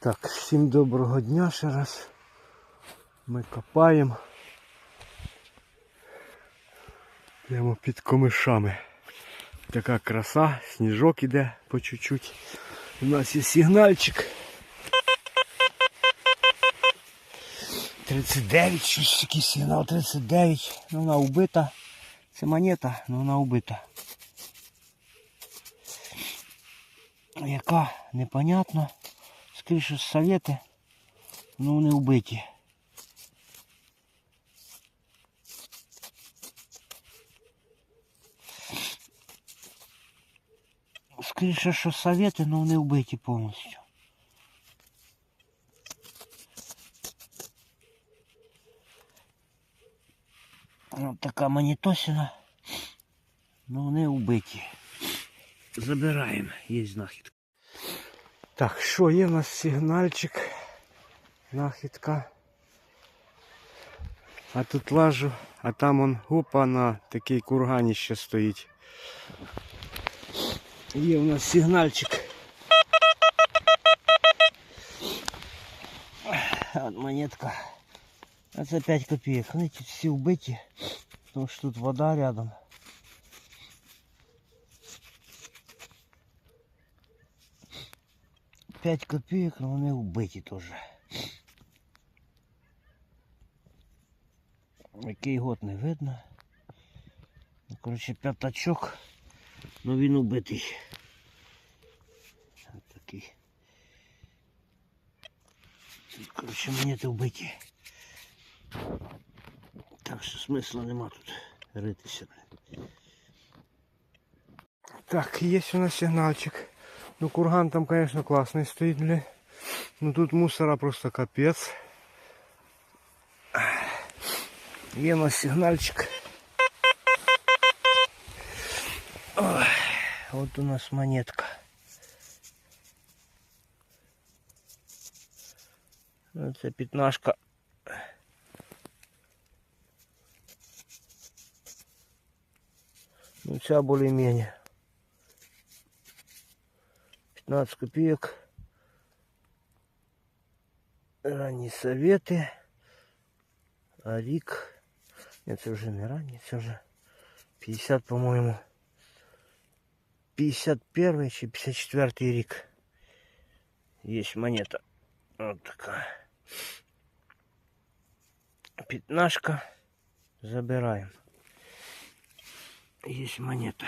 Так, всім доброго дня ще раз. Ми копаємо. Прямо під комишами. Така краса, сніжок іде по чуть-чуть. У нас є сигнальчик. 39, щось такий сигнал 39. Ну вона убита. Це монета, але вона убита. Яка непонятно. Скоріше з совєти, ну вони вбиті. Скоріше, що совєти, але вони вбиті повністю. Ось така монітосина. Ну вони вбиті. Забираємо, є знахідка. Так, що є в нас сигнальчик, нахідка. А тут лажу, а там он опа на такий курганіще стоїть. Є у нас сигнальчик. От монетка. Це 5 копійок. Вони тут всі вбиті, тому що тут вода рядом. П'ять копійок, але вони вбиті теж. Який год не видно. Ну, коротше, п'ятачок, але він убитий. Ось такий. Коротше, монети вбиті. Так що смисла нема тут ритися. Так, є у нас сигнальчик. Ну курган там, конечно, классный стоит, бля. Ну тут мусора просто капец. Є у сигнальчик. Вот у нас монетка. Це пятнашка. Ну ця более-менее. 15 копеек. Ранні совети. А рік. Ні, це вже не ранні, це вже 50, по-моєму. 51 чи 54 рік. Є монета. Вот такая. Пятнашка. Забираем. Есть монета.